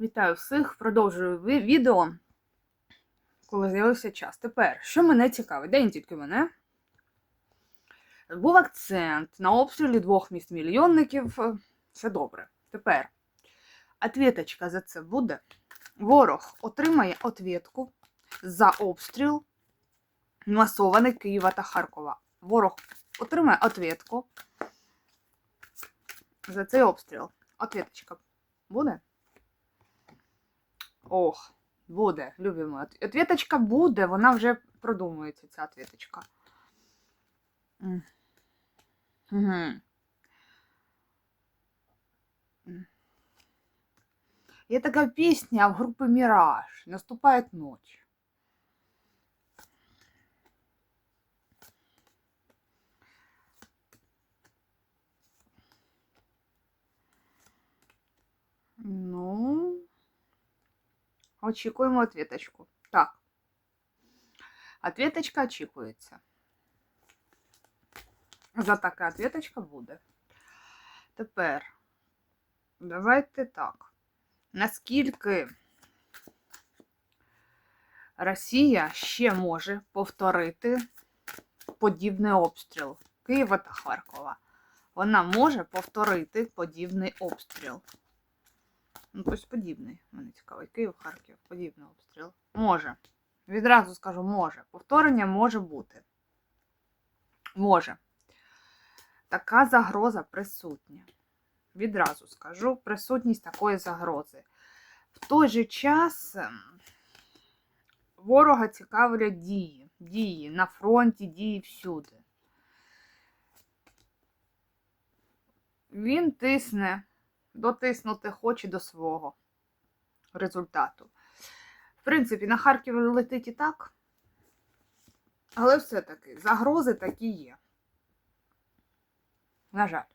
Вітаю всіх! Продовжую відео, коли з'явився час. Тепер, що мене цікавить, де не тільки мене. Був акцент на обстрілі двох міст мільйонників. Все добре. Тепер ответочка за це буде. Ворог отримає ответку за обстріл масований Києва та Харкова. Ворог отримає ответку за цей обстріл. Ответочка буде? Ох, буде, любимо. От- Ответочка буде, вона вже продумується, ця ответочка. Угу. Є така пісня в групи Міраж. Наступає ночь. Ну, очікуємо ответочку. Так. Ответочка очікується. За така ответочка буде. Тепер давайте так. Наскільки Росія ще може повторити подібний обстріл Києва та Харкова? Вона може повторити подібний обстріл. Ну, тобто подібний. Мене цікавить. Київ, Харків, подібний обстріл. Може. Відразу скажу, може. Повторення може бути. Може. Така загроза присутня. Відразу скажу, присутність такої загрози. В той же час ем, ворога цікавлять дії. Дії на фронті, дії всюди. Він тисне, дотиснути хоче до свого результату. В принципі, на Харків летить і так. Але все-таки загрози такі є. На жаль.